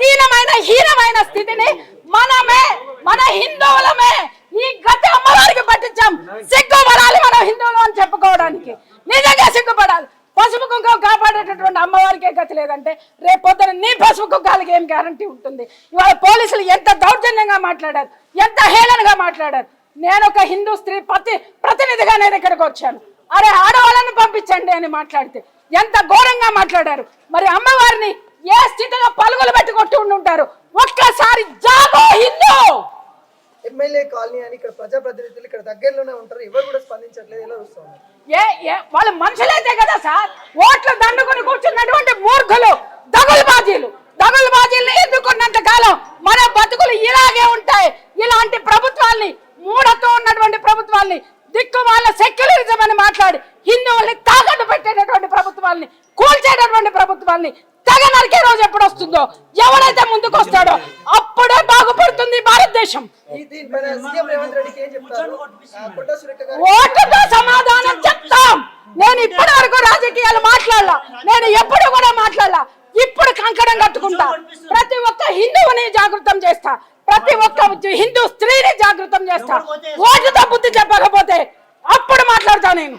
దీనమైన హీనమైన స్థితిని మనమే మన హిందువులమే ఈ గతి అమ్మవారికి పట్టించాం. సిగ్గుపడాలి మనం హిందువులు అని చెప్పుకోవడానికి. నిజంగా సిగ్గుపడాలి పసుపు కుంకుమ కాపాడేటటువంటి అమ్మవారికే గతి లేదంటే రేపు పొద్దున నీ పసుపు కుంకాలకి ఏం గ్యారంటీ ఉంటుంది? ఇవాళ పోలీసులు ఎంత దౌర్జన్యంగా మాట్లాడారు ఎంత హేళనగా మాట్లాడారు? నేను ఒక హిందూ స్త్రీ ప్రతి ప్రతినిధిగా నేను ఇక్కడికి వచ్చాను. అరే ఆడవాళ్ళని పంపించండి అని మాట్లాడితే ఎంత ఘోరంగా మాట్లాడారు. మరి అమ్మవారిని ఏ స్థితిలో పలుగులు పెట్టి కొట్టి ఉండుంటారు ఒక్కసారి జాగో హిందూ! ఎమ్మెల్యే కాలనీ అని ఇక్కడ ప్రజాప్రతినిధులు ఇక్కడ దగ్గరలోనే ఉంటారు. ఎవరు కూడా స్పందించట్లేదు. ఎలా చూస్తున్నారు ఏ ఏ వాళ్ళు మనుషులైతే కదా సార్? ఓట్లు దండుకుని కూర్చున్నటువంటి మూర్ఖులు దగులుబాజీలు. దగులుబాజీలు ఎన్నుకున్నంత కాలం మన బతుకులు ఇలాగే ఉంటాయి. ఇలాంటి ప్రభుత్వాల్ని మూఢత్వం ఉన్నటువంటి ప్రభుత్వాల్ని దిక్కు వాళ్ళ సెక్యులరిజం అని మాట్లాడి హిందువుల్ని తాకట్టు పెట్టేటటువంటి ప్రభుత్వాల్ని కూల్చేటటువంటి ప్రభుత్వాల్ని తెగ నరికే రోజు ఎప్పుడు వస్తుందో ఎవడైతే ముందుకు వస్తాడో అప్పుడే బాగుపడుతుంది భారతదేశం. ఓటుతో సమాధానం చెప్తాం. నేను ఇప్పటి వరకు రాజకీయాలు మాట్లాడాల. నేను ఎప్పుడు కూడా మాట్లాడాల. ఇప్పుడు కంకణం కట్టుకుంటా. ప్రతి ఒక్క హిందువుని జాగృతం చేస్తా. ప్రతి ఒక్క హిందూ స్త్రీని జాగృతం చేస్తా. ఓటుతో బుద్ధి చెప్పకపోతే అప్పుడు మాట్లాడతా నేను.